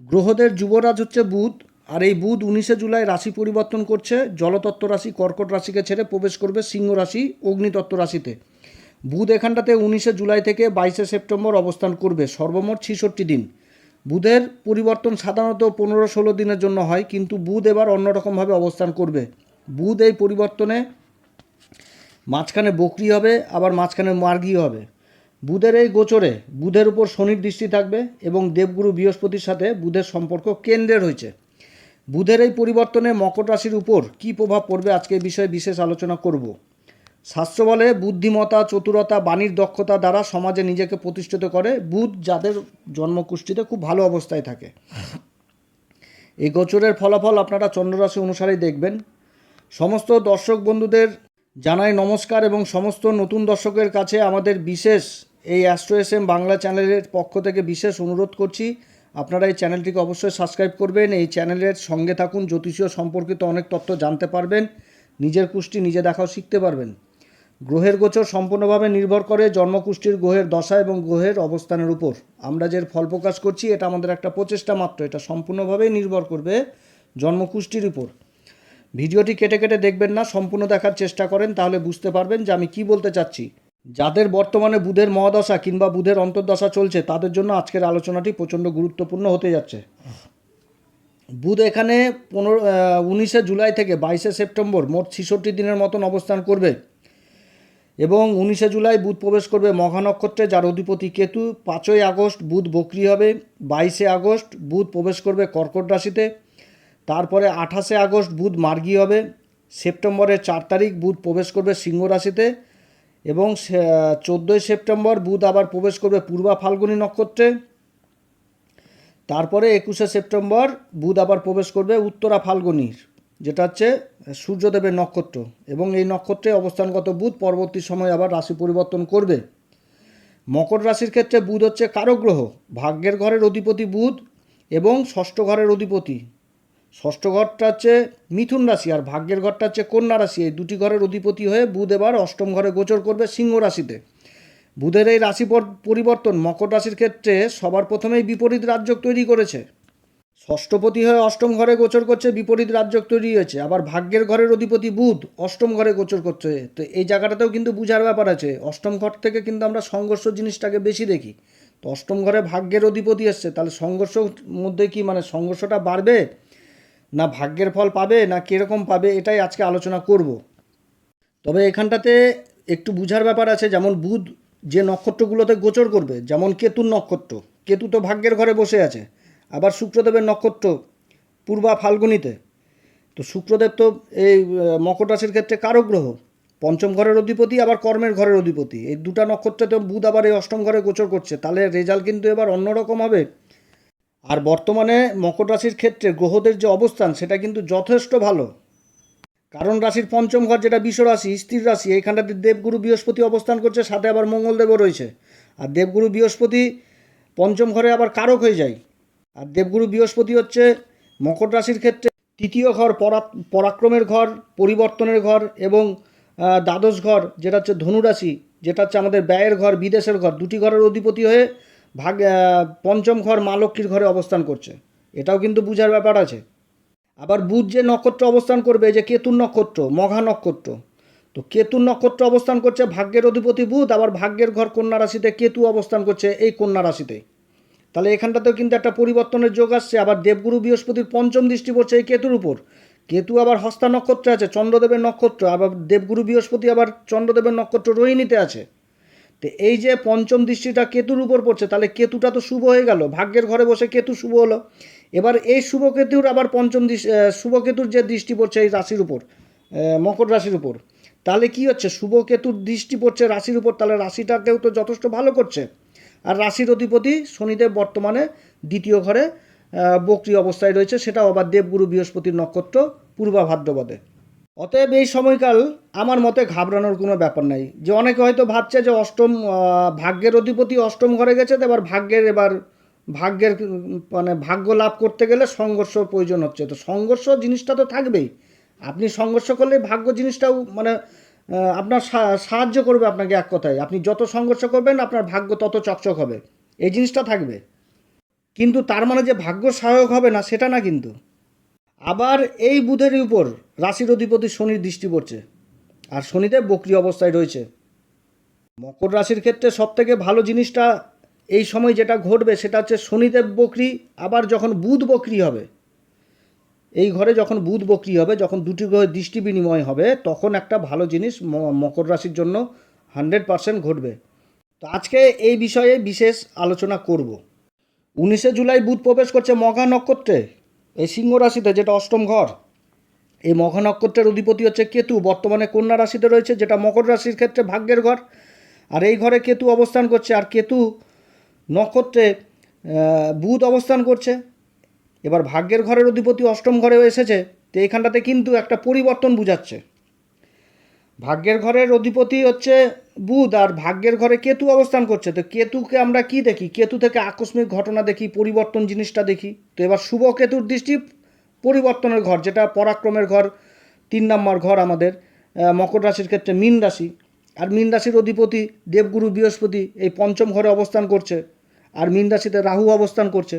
গ্রহদের যুবরাজ হচ্ছে বুধ, আর এই বুধ উনিশে জুলাই রাশি পরিবর্তন করছে। জলতত্ত্ব রাশি কর্কট রাশিকে ছেড়ে প্রবেশ করবে সিংহ রাশি অগ্নিতত্ত্ব রাশিতে। বুধ এখানটাতে উনিশে জুলাই থেকে বাইশে সেপ্টেম্বর অবস্থান করবে, সর্বমোট ছিষট্টি দিন। বুধের পরিবর্তন সাধারণত পনেরো ষোলো দিনের জন্য হয়, কিন্তু বুধ এবার অন্যরকমভাবে অবস্থান করবে। বুধ এই পরিবর্তনে মাঝখানে বকরি হবে, আবার মাঝখানে মার্গি হবে। বুধের এই গোচরে বুধের উপর শনির দৃষ্টি থাকবে এবং দেবগুরু বৃহস্পতির সাথে বুধের সম্পর্ক কেন্দ্রের হয়েছে। বুধের এই পরিবর্তনে মকর রাশির উপর কী প্রভাব পড়বে আজকে বিষয়ে বিশেষ আলোচনা করব। শাস্ত্র বলে, বুদ্ধিমত্তা, চতুরতা, বাণীর দক্ষতা দ্বারা সমাজে নিজেকে প্রতিষ্ঠিত করে বুধ যাদের জন্মকুষ্ঠিতে খুব ভালো অবস্থায় থাকে। এই গোচরের ফলাফল আপনারা চন্দ্ররাশি অনুসারেই দেখবেন। সমস্ত দর্শক বন্ধুদের জানাই নমস্কার এবং সমস্ত নতুন দর্শকের কাছে আমাদের বিশেষ এই অ্যাস্ট্রো এস এম বাংলা চ্যানেলের পক্ষ থেকে বিশেষ অনুরোধ করছি, আপনারা এই চ্যানেলটিকে অবশ্যই সাবস্ক্রাইব করবেন। এই চ্যানেলের সঙ্গে থাকুন, জ্যোতিষীয় সম্পর্কিত অনেক তথ্য জানতে পারবেন, নিজের কুষ্টি নিজে দেখাও শিখতে পারবেন। গ্রহের গোচর সম্পূর্ণভাবে নির্ভর করে জন্মকুষ্ঠির গ্রহের দশা এবং গ্রহের অবস্থানের উপর। আমরা যে ফল প্রকাশ করছি, এটা আমাদের একটা প্রচেষ্টা মাত্র, এটা সম্পূর্ণভাবেই নির্ভর করবে জন্মকুষ্ঠির উপর। ভিডিওটি কেটে কেটে দেখবেন না, সম্পূর্ণ দেখার চেষ্টা করেন, তাহলে বুঝতে পারবেন যে আমি কি বলতে চাচ্ছি। যাদের বর্তমানে বুধের মহাদশা কিংবা বুধের অন্তর্দশা চলছে, তাদের জন্য আজকের আলোচনাটি প্রচণ্ড গুরুত্বপূর্ণ হতে যাচ্ছে। বুধ এখানে পনেরো উনিশে জুলাই থেকে বাইশে সেপ্টেম্বর মোট ছিষট্টি দিনের মতন অবস্থান করবে এবং উনিশে জুলাই বুধ প্রবেশ করবে মহানক্ষত্রে যার অধিপতি কেতু। পাঁচই আগস্ট বুধ বকরি হবে, বাইশে আগস্ট বুধ প্রবেশ করবে কর্কট রাশিতে, তারপরে আঠাশে আগস্ট বুধ মার্গী হবে, সেপ্টেম্বরের চার তারিখ বুধ প্রবেশ করবে সিংহ রাশিতে এবং চোদ্দোই সেপ্টেম্বর বুধ আবার প্রবেশ করবে পূর্বা ফাল্গুনী নক্ষত্রে। তারপরে একুশে সেপ্টেম্বর বুধ আবার প্রবেশ করবে উত্তরা ফাল্গুনির, যেটা হচ্ছে সূর্যদেবের নক্ষত্র। এবং এই নক্ষত্রে অবস্থানগত বুধ পরবর্তী সময় আবার রাশি পরিবর্তন করবে। মকর রাশির ক্ষেত্রে বুধ হচ্ছে কারক গ্রহ ভাগ্যের ঘরের অধিপতি বুধ এবং ষষ্ঠ ঘরের অধিপতি। ষষ্ঠ ঘরটা হচ্ছে মিথুন রাশি আর ভাগ্যের ঘরটা হচ্ছে কন্যা রাশি। এই দুটি ঘরের অধিপতি হয়ে বুধ এবার অষ্টম ঘরে গোচর করবে সিংহ রাশিতে। বুধের এই রাশি পরিবর্তন মকর রাশির ক্ষেত্রে সবার প্রথমেই বিপরীত রাজ্য তৈরি করেছে। ষষ্ঠপতি হয়ে অষ্টম ঘরে গোচর করছে, বিপরীত রাজ্য তৈরি হয়েছে। আবার ভাগ্যের ঘরের অধিপতি বুধ অষ্টম ঘরে গোচর করছে। তো এই জায়গাটাতেও কিন্তু বুঝার ব্যাপার আছে। অষ্টম ঘর থেকে কিন্তু আমরা সংঘর্ষ জিনিসটাকে বেশি দেখি। তো অষ্টম ঘরে ভাগ্যের অধিপতি এসছে, তাহলে সংঘর্ষ মধ্যে কি মানে সংঘর্ষটা বাড়বে? না ভাগ্যের ফল পাবে, না কীরকম পাবে, এটাই আজকে আলোচনা করব। তবে এখানটাতে একটু বুঝার ব্যাপার আছে, যেমন বুধ যে নক্ষত্রগুলোতে গোচর করবে, যেমন কেতুর নক্ষত্র। কেতু তো ভাগ্যের ঘরে বসে আছে, আবার শুক্রদেবের নক্ষত্র পূর্বা ফাল্গুনিতে। তো শুক্রদেব তো এই মকর রাশির ক্ষেত্রে কারক গ্রহ, পঞ্চম ঘরের অধিপতি, আবার কর্মের ঘরের অধিপতি। এই দুটা নক্ষত্রে তো বুধ আবার এই অষ্টম ঘরে গোচর করছে। তাহলে রেজাল্ট কিন্তু এবার অন্যরকম হবে। আর বর্তমানে মকর রাশির ক্ষেত্রে গ্রহদের যে অবস্থান, সেটা কিন্তু যথেষ্ট ভালো। কারণ রাশির পঞ্চম ঘর যেটা বিশ্ব রাশি, স্থির রাশি, এইখানটাতে দেবগুরু বৃহস্পতি অবস্থান করছে, সাথে আবার মঙ্গলদেবও রয়েছে। আর দেবগুরু বৃহস্পতি পঞ্চম ঘরে আবার কারক হয়ে যায়। আর দেবগুরু বৃহস্পতি হচ্ছে মকর রাশির ক্ষেত্রে তৃতীয় ঘর পরাক্রমের ঘর, পরিবর্তনের ঘর এবং দ্বাদশ ঘর, যেটা হচ্ছে ধনুরাশি, যেটা হচ্ছে আমাদের ব্যয়ের ঘর, বিদেশের ঘর, দুটি ঘরের অধিপতি হয়ে ভাগ পঞ্চম ঘর মা লক্ষ্মীর ঘরে অবস্থান করছে। এটাও কিন্তু বুঝার ব্যাপার আছে। আবার বুধ যে নক্ষত্র অবস্থান করবে, যে কেতুর নক্ষত্র, মঘা নক্ষত্র। তো কেতুর নক্ষত্র অবস্থান করছে ভাগ্যের অধিপতি বুধ, আবার ভাগ্যের ঘর কন্যা রাশিতে কেতু অবস্থান করছে এই কন্যা রাশিতে। তাহলে এখানটাতেও কিন্তু একটা পরিবর্তনের যোগ আসছে। আবার দেবগুরু বৃহস্পতির পঞ্চম দৃষ্টি পড়ছে এই কেতুর উপর। কেতু আবার হস্তা নক্ষত্রে আছে, চন্দ্রদেবের নক্ষত্র। আবার দেবগুরু বৃহস্পতি আবার চন্দ্রদেবের নক্ষত্র রোহিণীতে আছে। তো এই যে পঞ্চম দৃষ্টিটা কেতুর উপর পড়ছে, তাহলে কেতুটা তো শুভ হয়ে গেল, ভাগ্যের ঘরে বসে কেতু শুভ হলো। এবার এই শুভ কেতুর আবার পঞ্চম শুভ কেতুর যে দৃষ্টি পড়ছে এই রাশির উপর মকর রাশির উপর, তাহলে কি হচ্ছে? শুভ কেতুর দৃষ্টি পড়ছে রাশির উপর, তাহলে রাশিটাকেও তো যথেষ্ট ভালো করছে। আর রাশির অধিপতি শনিদেব বর্তমানে দ্বিতীয় ঘরে বক্রি অবস্থায় রয়েছে, সেটাও আবার দেবগুরু বৃহস্পতির নক্ষত্র পূর্বা ভাদ্রপদে অতএব এই সময়কাল আমার মতে ঘাবড়ানোর কোনো ব্যাপার নাই। যে অনেকে হয়তো ভাবছে যে অষ্টম ভাগ্যের অধিপতি অষ্টম ঘরে গেছে, তো এবার ভাগ্যের এবার ভাগ্যের মানে ভাগ্য লাভ করতে গেলে সংঘর্ষ প্রয়োজন হচ্ছে। তো সংঘর্ষ জিনিসটা তো থাকবেই। আপনি সংঘর্ষ করলে ভাগ্য জিনিসটাও মানে আপনার সাহায্য করবে আপনাকে এক কথায়। আপনি যত সংঘর্ষ করবেন, আপনার ভাগ্য তত চকচক হবে। এই জিনিসটা থাকবে। কিন্তু তার মানে যে ভাগ্য সহায়ক হবে না, সেটা না কিন্তু। আবার এই বুধের উপর রাশির অধিপতি শনির দৃষ্টি পড়ছে, আর শনিদেব বক্রি অবস্থায় রয়েছে। মকর রাশির ক্ষেত্রে সবথেকে ভালো জিনিসটা এই সময় যেটা ঘটবে সেটা হচ্ছে শনিদেব বকরি, আবার যখন বুধ বকরি হবে, এই ঘরে যখন বুধ বকরি হবে, যখন দুটি গ্রহের দৃষ্টি বিনিময় হবে, তখন একটা ভালো জিনিস মকর রাশির জন্য হান্ড্রেড পারসেন্ট ঘটবে। তো আজকে এই বিষয়ে বিশেষ আলোচনা করব। উনিশে জুলাই বুধ প্রবেশ করছে মঘা নক্ষত্রে। এই সিংহ রাশিতে যেটা অষ্টম ঘর, এই মঘ নক্ষত্রের অধিপতি হচ্ছে কেতু। বর্তমানে কন্যা রাশিতে রয়েছে যেটা মকর রাশির ক্ষেত্রে ভাগ্যের ঘর। আর এই ঘরে কেতু অবস্থান করছে, আর কেতু নক্ষত্রে বুধ অবস্থান করছে। এবার ভাগ্যের ঘরের অধিপতি অষ্টম ঘরেও এসেছে, তো এইখানটাতে কিন্তু একটা পরিবর্তন বুঝাচ্ছে। ভাগ্যের ঘরের অধিপতি হচ্ছে বুধ, আর ভাগ্যের ঘরে কেতু অবস্থান করছে। তো কেতুকে আমরা কি দেখি? কেতু থেকে আকস্মিক ঘটনা দেখি, পরিবর্তন জিনিসটা দেখি। তো এবার শুভ কেতুর দৃষ্টি পরিবর্তনের ঘর, যেটা পরাক্রমের ঘর, তিন নম্বর ঘর আমাদের মকর রাশির ক্ষেত্রে মীন রাশি। আর মীন রাশির অধিপতি দেবগুরু বৃহস্পতি এই পঞ্চম ঘরে অবস্থান করছে, আর মীন রাশিতে রাহু অবস্থান করছে।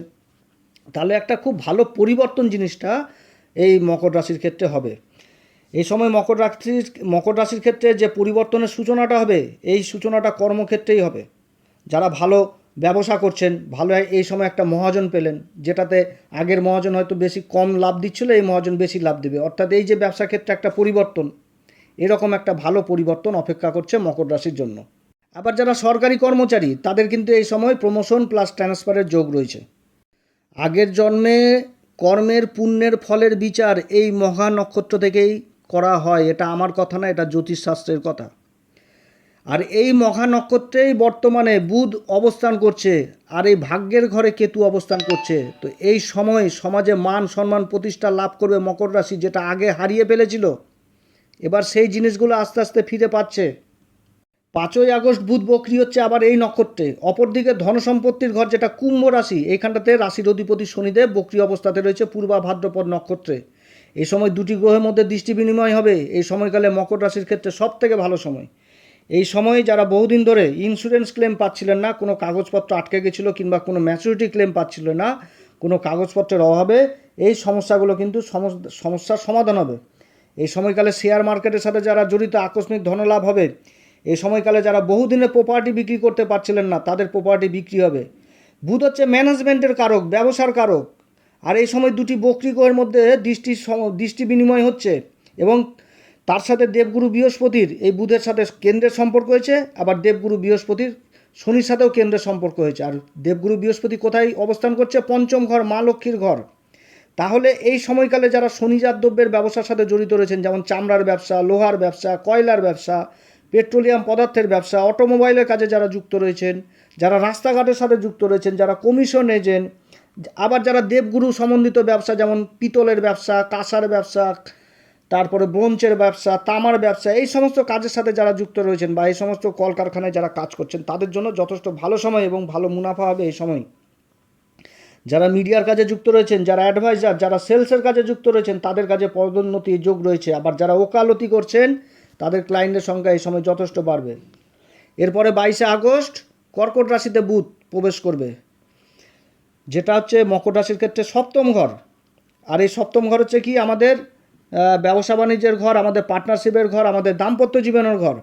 তাহলে একটা খুব ভালো পরিবর্তন জিনিসটা এই মকর রাশির ক্ষেত্রে হবে। এই সময় মকর রাশির মকর রাশির ক্ষেত্রে যে পরিবর্তনের সূচনাটা হবে, এই সূচনাটা কর্মক্ষেত্রেই হবে। যারা ভালো ব্যবসা করছেন, ভালো এই সময় একটা মহাজন পেলেন, যেটাতে আগের মহাজন হয়তো বেশি কম লাভ দিচ্ছিল, এই মহাজন বেশি লাভ দেবে। অর্থাৎ এই যে ব্যবসা ক্ষেত্রে একটা পরিবর্তন, এরকম একটা ভালো পরিবর্তন অপেক্ষা করছে মকর রাশির জন্য। আবার যারা সরকারি কর্মচারী, তাদের কিন্তু এই সময় প্রমোশন প্লাস ট্রান্সফারের যোগ রয়েছে। আগের জন্মে কর্মের, পুণ্যের, ফলের বিচার এই মহা নক্ষত্র থেকেই করা হয়, এটা আমার কথা না, এটা জ্যোতিষশাস্ত্রের কথা। আর এই মহা নক্ষত্রেই বর্তমানে বুধ অবস্থান করছে, আর এই ভাগ্যের ঘরে কেতু অবস্থান করছে। তো এই সময় সমাজে মান সম্মান প্রতিষ্ঠা লাভ করবে মকর রাশি, যেটা আগে হারিয়ে ফেলেছিল। এবার সেই জিনিসগুলো আস্তে আস্তে ফিরে পাচ্ছে। পাঁচই আগস্ট বুধ বকরি হচ্ছে আবার এই নক্ষত্রে। অপরদিকে ধন সম্পত্তির ঘর, যেটা কুম্ভ রাশি, এইখানটাতে রাশির অধিপতি শনিদেব বকরি অবস্থাতে রয়েছে পূর্বা ভাদ্রপদ নক্ষত্রে। এই সময় দুটি গ্রহের মধ্যে দৃষ্টি বিনিময় হবে। এই সময়কালে মকর রাশির ক্ষেত্রে সব থেকে ভালো সময়। এই সময়ে যারা বহুদিন ধরে ইন্স্যুরেন্স ক্লেম পাচ্ছিলেন না, কোনো কাগজপত্র আটকে গেছিল কিংবা কোনো ম্যাচুরিটি ক্লেম পাচ্ছিল না, কোনো কাগজপত্রের অভাবে এই সমস্যাগুলো কিন্তু সমস- সমস্যার সমাধান হবে। এই সময়কালে শেয়ার মার্কেটের সাথে যারা জড়িত, আকস্মিক ধনলাভ হবে। এই সময়কালে যারা বহুদিনে প্রপার্টি বিক্রি করতে পারছিলেন না, তাদের প্রপার্টি বিক্রি হবে। বুধ হচ্ছে ম্যানেজমেন্টের কারক, ব্যবসার কারক। আর এই সময় দুটি বকরি গ্রহের মধ্যে দৃষ্টি দৃষ্টি বিনিময় হচ্ছে এবং তার সাথে দেবগুরু বৃহস্পতির এই বুধের সাথে কেন্দ্রের সম্পর্ক হয়েছে, আবার দেবগুরু বৃহস্পতির শনির সাথেও কেন্দ্রের সম্পর্ক হয়েছে। আর দেবগুরু বৃহস্পতি কোথায় অবস্থান করছে? পঞ্চম ঘর, মা লক্ষ্মীর ঘর। তাহলে এই সময়কালে যারা শনিজাত দ্রব্যের ব্যবসার সাথে জড়িত রয়েছেন, যেমন চামড়ার ব্যবসা, লোহার ব্যবসা, কয়লার ব্যবসা, পেট্রোলিয়াম পদার্থের ব্যবসা, অটোমোবাইলের কাজে যারা যুক্ত রয়েছেন, যারা রাস্তাঘাটের সাথে যুক্ত রয়েছেন, যারা কমিশন এজেন্ট আবার যারা দেবগুরু সম্বন্ধিত ব্যবসা, যেমন পিতলের ব্যবসা, কাঁসার ব্যবসা, তারপরে ব্রোঞ্চের ব্যবসা, তামার ব্যবসা, এই সমস্ত কাজের সাথে যারা যুক্ত রয়েছেন বা এই সমস্ত কলকারখানায় যারা কাজ করছেন, তাদের জন্য যথেষ্ট ভালো সময় এবং ভালো মুনাফা হবে এই সময়। যারা মিডিয়ার কাজে যুক্ত রয়েছেন, যারা অ্যাডভাইজার, যারা সেলসের কাজে যুক্ত রয়েছেন, তাদের কাজে পদোন্নতি যোগ রয়েছে। আবার যারা ওকালতি করছেন, তাদের ক্লায়েন্টের সংখ্যা এই সময় যথেষ্ট বাড়বে। এরপরে বাইশে আগস্ট, কর্কট রাশিতে বুধ প্রবেশ করবে। যেটা হচ্ছে মকর রাশির ক্ষেত্রে সপ্তম ঘর। আর এই সপ্তম ঘর হচ্ছে কি আমাদের ব্যবসা বাণিজ্যের ঘর, আমাদের পার্টনারশিপের ঘর, আমাদের দাম্পত্য জীবনের ঘর।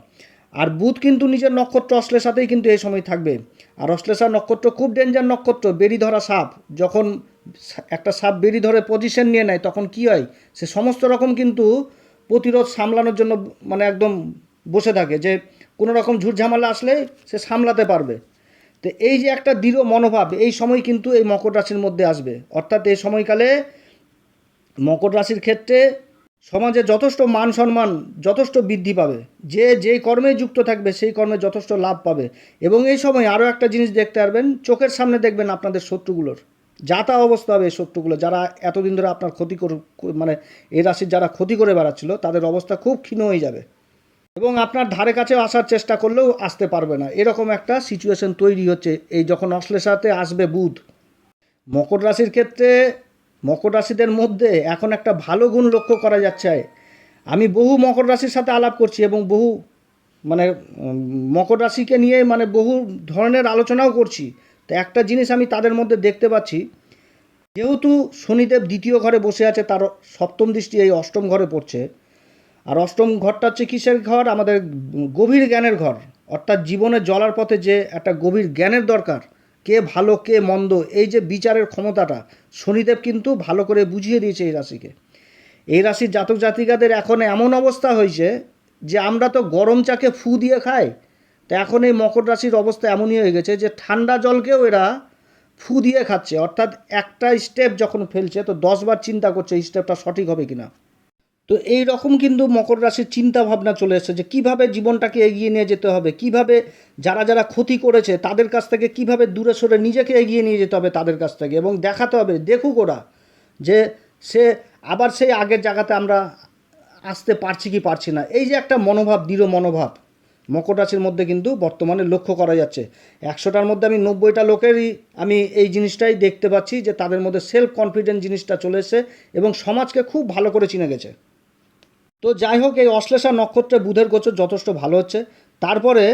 আর বুধ কিন্তু নিজের নক্ষত্র অশ্লেষাতেই কিন্তু এই সময় থাকবে। আর অশ্লেষা নক্ষত্র খুব ডেঞ্জার নক্ষত্র, বেরি ধরা সাপ। যখন একটা সাপ বেরি ধরে পজিশন নিয়ে নেয়, তখন কি হয়? সে সমস্ত রকম কিন্তু প্রতিরোধ সামলানোর জন্য মানে একদম বসে থাকে যে কোনো রকম ঝুটঝামেলা আসলে সে সামলাতে পারবে। তো এই যে একটা দৃঢ় মনোভাব, এই সময় কিন্তু এই মকর রাশির মধ্যে আসবে। অর্থাৎ এই সময়কালে মকর রাশির ক্ষেত্রে সমাজে যথেষ্ট মান সম্মান যথেষ্ট বৃদ্ধি পাবে। যে যেই কর্মে যুক্ত থাকবে, সেই কর্মে যথেষ্ট লাভ পাবে। এবং এই সময় আরও একটা জিনিস দেখতে পারবেন, চোখের সামনে দেখবেন আপনাদের শত্রুগুলোর। যা তা অবস্থা হবে এই শত্রুগুলো, যারা এতদিন ধরে আপনার ক্ষতি মানে এই রাশির যারা ক্ষতি করে বেড়াচ্ছিল, তাদের অবস্থা খুব ক্ষীণ হয়ে যাবে। এবং আপনার ধারে কাছেও আসার চেষ্টা করলেও আসতে পারবে না। এরকম একটা সিচুয়েশন তৈরি হচ্ছে। এই যখন অশ্লেষাতে আসবে বুধ, মকর রাশির ক্ষেত্রে মকর রাশিদের মধ্যে এখন একটা ভালো গুণ লক্ষ্য করা যাচ্ছে। আমি বহু মকর রাশির সাথে আলাপ করছি এবং বহু মানে মকর রাশিকে নিয়ে মানে বহু ধরনের আলোচনাও করছি। তো একটা জিনিস আমি তাদের মধ্যে দেখতে পাচ্ছি, যেহেতু শনিদেব দ্বিতীয় ঘরে বসে আছে, তার সপ্তম দৃষ্টি এই অষ্টম ঘরে পড়ছে আর অষ্টম ঘরটা হচ্ছে কিসের ঘর? আমাদের গভীর জ্ঞানের ঘর। অর্থাৎ জীবনে জলার পথে যে একটা গভীর জ্ঞানের দরকার, কে ভালো, কে মন্দ, এই যে বিচারের ক্ষমতাটা, শনিদেব কিন্তু ভালো করে বুঝিয়ে দিয়েছে এই রাশিকে। এই রাশির জাতক জাতিকাদের এখন এমন অবস্থা হয়েছে যে আমরা তো গরম চাকে ফু দিয়ে খাই, তো এখন এই মকর রাশির অবস্থা এমনই হয়ে গেছে যে ঠান্ডা জলকেও এরা ফু দিয়ে খাচ্ছে। অর্থাৎ একটা স্টেপ যখন ফেলছে, তো দশবার চিন্তা করছে এই স্টেপটা সঠিক হবে কিনা। তো এই রকম কিন্তু মকর রাশির চিন্তা ভাবনা চলে এসেছে যে কীভাবে জীবনটাকে এগিয়ে নিয়ে যেতে হবে, কীভাবে যারা যারা ক্ষতি করেছে তাদের কাছ থেকে কীভাবে দূরে সরে নিজেকে এগিয়ে নিয়ে যেতে হবে তাদের কাছ থেকে এবং দেখাতে হবে, দেখুক ওরা যে সে আবার সেই আগের জায়গাতে আমরা আসতে পারছি কি পারছি না। এই যে একটা মনোভাব, দৃঢ় মনোভাব মকর রাশির মধ্যে কিন্তু বর্তমানে লক্ষ্য করা যাচ্ছে। একশোটার মধ্যে আমি নব্বইটা লোকেরই আমি এই জিনিসটাই দেখতে পাচ্ছি যে তাদের মধ্যে সেলফ কনফিডেন্ট জিনিসটা চলে এসেছে এবং সমাজকে খুব ভালো করে চিনে গেছে। তো যাই হোক, এই অশ্লেষা নক্ষত্রে বুধের গোচর যথেষ্ট ভালো হচ্ছে। তারপরে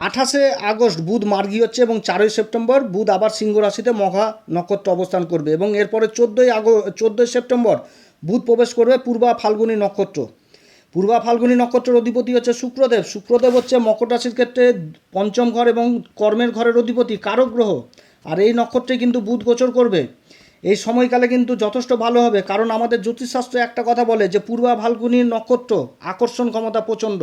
আঠাশে আগস্ট বুধ মার্গী হচ্ছে এবং চারই সেপ্টেম্বর বুধ আবার সিংহ রাশিতে মঘা নক্ষত্র অবস্থান করবে এবং এরপরে চোদ্দোই আগ, চোদ্দোই সেপ্টেম্বর বুধ প্রবেশ করবে পূর্বা ফাল্গুনী নক্ষত্র। পূর্বা ফাল্গুনী নক্ষত্রের অধিপতি হচ্ছে শুক্রদেব। শুক্রদেব হচ্ছে মকর রাশির ক্ষেত্রে পঞ্চম ঘর এবং কর্মের ঘরের অধিপতি, কারক গ্রহ। আর এই নক্ষত্রে কিন্তু বুধ গোচর করবে। এই সময়কালে কিন্তু যথেষ্ট ভালো হবে, কারণ আমাদের জ্যোতিষশাস্ত্র একটা কথা বলে যে পূর্বা ফাল্গুনির নক্ষত্র আকর্ষণ ক্ষমতা প্রচণ্ড।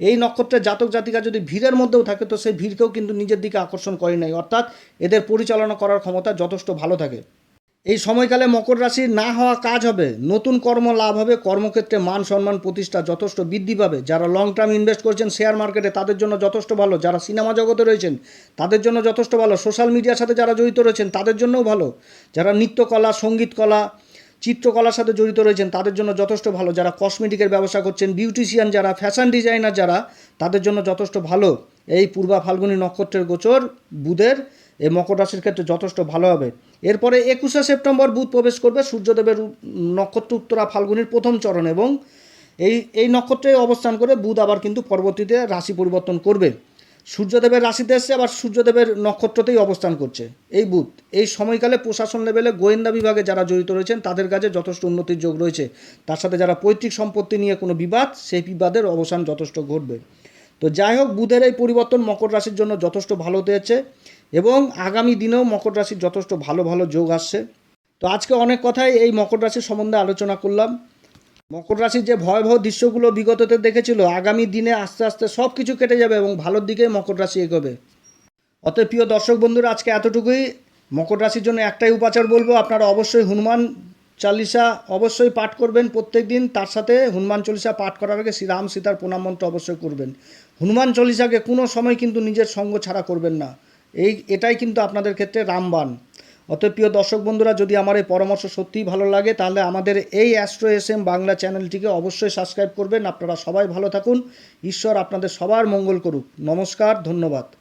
এই নক্ষত্রের জাতক জাতিকা যদি ভিড়ের মধ্যেও থাকে, তো সেই ভিড়কেও কিন্তু নিজের দিকে আকর্ষণ করে নেয়। অর্থাৎ এদের পরিচালনা করার ক্ষমতা যথেষ্ট ভালো থাকে। এই সময়কালে মকর রাশির না হওয়া কাজ হবে। নতুন কর্ম লাভ হবে, কর্মক্ষেত্রে মান সম্মান প্রতিষ্ঠা যথেষ্ট বৃদ্ধি পাবে। যারা লং টার্ম ইনভেস্ট করছেন শেয়ার মার্কেটে তাদের জন্য যথেষ্ট ভালো। যারা সিনেমা জগতে রয়েছেন, তাদের জন্য যথেষ্ট ভালো। সোশ্যাল মিডিয়ার সাথে যারা জড়িত রয়েছেন, তাদের জন্যও ভালো। যারা নৃত্যকলা, সঙ্গীতকলা, চিত্রকলার সাথে জড়িত রয়েছেন, তাদের জন্য যথেষ্ট ভালো। যারা কসমেটিকের ব্যবসা করছেন বিউটিশিয়ান যারা ফ্যাশন ডিজাইনার যারা, তাদের জন্য যথেষ্ট ভালো। এই পূর্বা ফাল্গুনী নক্ষত্রের গোচর, বুধের, এই মকর রাশির ক্ষেত্রে যথেষ্ট ভালো হবে। এরপরে একুশে সেপ্টেম্বর বুধ প্রবেশ করবে সূর্যদেবের নক্ষত্র উত্তরা ফাল্গুনির প্রথম চরণ এবং এই এই নক্ষত্রে অবস্থান করে বুধ আবার কিন্তু পরবর্তীতে রাশি পরিবর্তন করবে। সূর্যদেবের রাশিতে এসছে, আবার সূর্যদেবের নক্ষত্রতেই অবস্থান করছে। এই বুধ, এই সময়কালে প্রশাসন লেভেলে গোয়েন্দা বিভাগে যারা জড়িত রয়েছেন, তাদের কাছে যথেষ্ট উন্নতির যোগ রয়েছে। তার সাথে যারা পৈতৃক সম্পত্তি নিয়ে কোনো বিবাদ, সেই বিবাদের অবসান যথেষ্ট ঘটবে। তো যাই হোক, বুধের এই পরিবর্তন মকর রাশির জন্য যথেষ্ট ভালো হতে এবং আগামী দিনেও মকর রাশির যথেষ্ট ভালো ভালো যোগ আসছে। তো আজকে অনেক কথাই এই মকর রাশির সম্বন্ধে আলোচনা করলাম। মকর রাশির যে ভয়াবহ দৃশ্যগুলো বিগততে দেখেছিল, আগামী দিনে আস্তে আস্তে সব কিছু কেটে যাবে এবং ভালোর দিকে মকর রাশি এগোবে। অতএব প্রিয় দর্শক বন্ধুরা, আজকে এতটুকুই। মকর রাশির জন্য একটাই উপাচার বলব, আপনারা অবশ্যই হনুমান চালিসা অবশ্যই পাঠ করবেন প্রত্যেক দিন তার সাথে হনুমান চল্লিশা পাঠ করার আগে শ্রীরাম সীতার প্রণাম মন্ত্র অবশ্যই করবেন। হনুমান চল্লিশাকে কোনো সময় কিন্তু নিজের সঙ্গ ছাড়া করবেন না। এই, এটাই কিন্তু আপনাদের ক্ষেত্রে রামবান অতএব প্রিয় দর্শক বন্ধুরা, যদি আমার এই পরামর্শ সত্যিই ভালো লাগে, তাহলে আমাদের এই অ্যাস্ট্রো এস এম বাংলা চ্যানেলটিকে অবশ্যই সাবস্ক্রাইব করবেন। আপনারা সবাই ভালো থাকুন। ঈশ্বর আপনাদের সবার মঙ্গল করুক। নমস্কার, ধন্যবাদ।